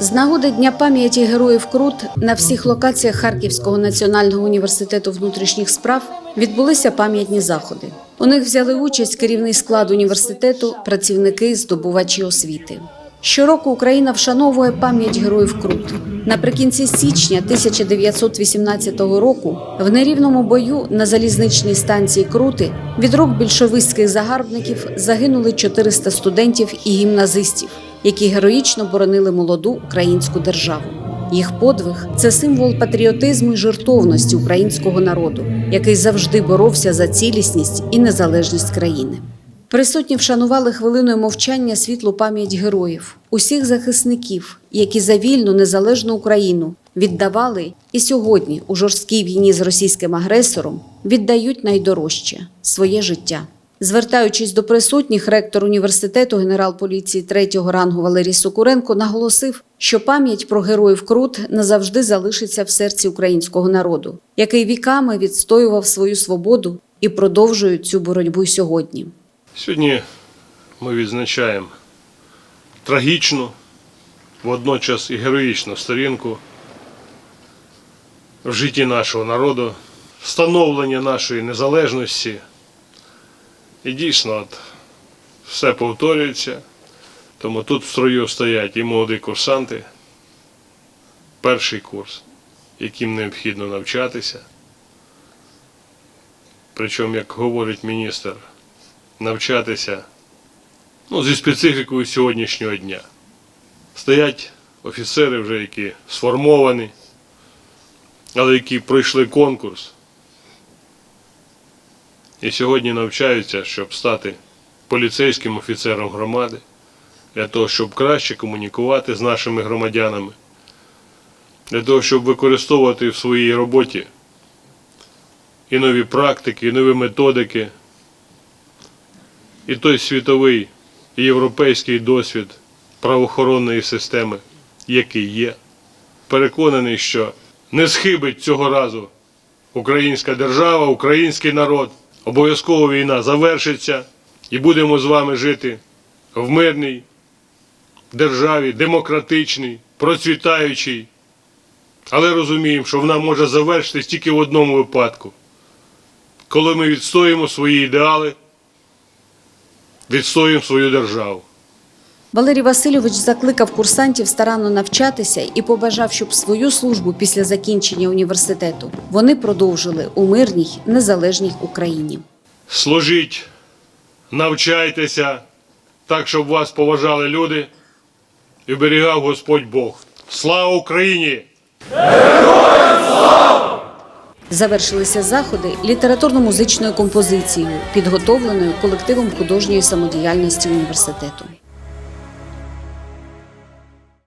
З нагоди Дня пам'яті героїв Крут на всіх локаціях Харківського національного університету внутрішніх справ відбулися пам'ятні заходи. У них взяли участь керівний склад університету, працівники, здобувачі освіти. Щороку Україна вшановує пам'ять героїв Крут. Наприкінці січня 1918 року в нерівному бою на залізничній станції Крути від рук більшовицьких загарбників загинули 400 студентів і гімназистів, які героїчно боронили молоду українську державу. Їх подвиг це символ патріотизму і жертовності українського народу, який завжди боровся за цілісність і незалежність країни. Присутні вшанували хвилиною мовчання світлу пам'ять героїв, усіх захисників, які за вільну незалежну Україну віддавали і сьогодні у жорсткій війні з російським агресором віддають найдорожче своє життя. Звертаючись до присутніх, ректор університету, генерал поліції третього рангу Валерій Сокуренко наголосив, що пам'ять про героїв Крут назавжди залишиться в серці українського народу, який віками відстоював свою свободу і продовжує цю боротьбу сьогодні. Сьогодні ми відзначаємо трагічну, водночас і героїчну сторінку в житті нашого народу, становлення нашої незалежності. І дійсно, от, все повторюється, тому тут в строю стоять і молоді курсанти, перший курс, яким необхідно навчатися. Причому, як говорить міністр, навчатися ну, зі специфікою сьогоднішнього дня. Стоять офіцери вже, які сформовані, але які пройшли конкурс. І сьогодні навчаються, щоб стати поліцейським офіцером громади, для того, щоб краще комунікувати з нашими громадянами, для того, щоб використовувати в своїй роботі і нові практики, і нові методики і той світовий і європейський досвід правоохоронної системи, який є. Переконаний, що не схибить цього разу українська держава, український народ. Обов'язково війна завершиться і будемо з вами жити в мирній державі, демократичній, процвітаючій. Але розуміємо, що вона може завершитись тільки в одному випадку, коли ми відстоїмо свої ідеали відстоїмо свою державу. Валерій Васильович закликав курсантів старанно навчатися і побажав, щоб свою службу після закінчення університету вони продовжили у мирній незалежній Україні. Служіть, навчайтеся так, щоб вас поважали люди і оберігав Господь Бог. Слава Україні! Завершилися заходи літературно-музичною композицією, підготовленою колективом художньої самодіяльності університету.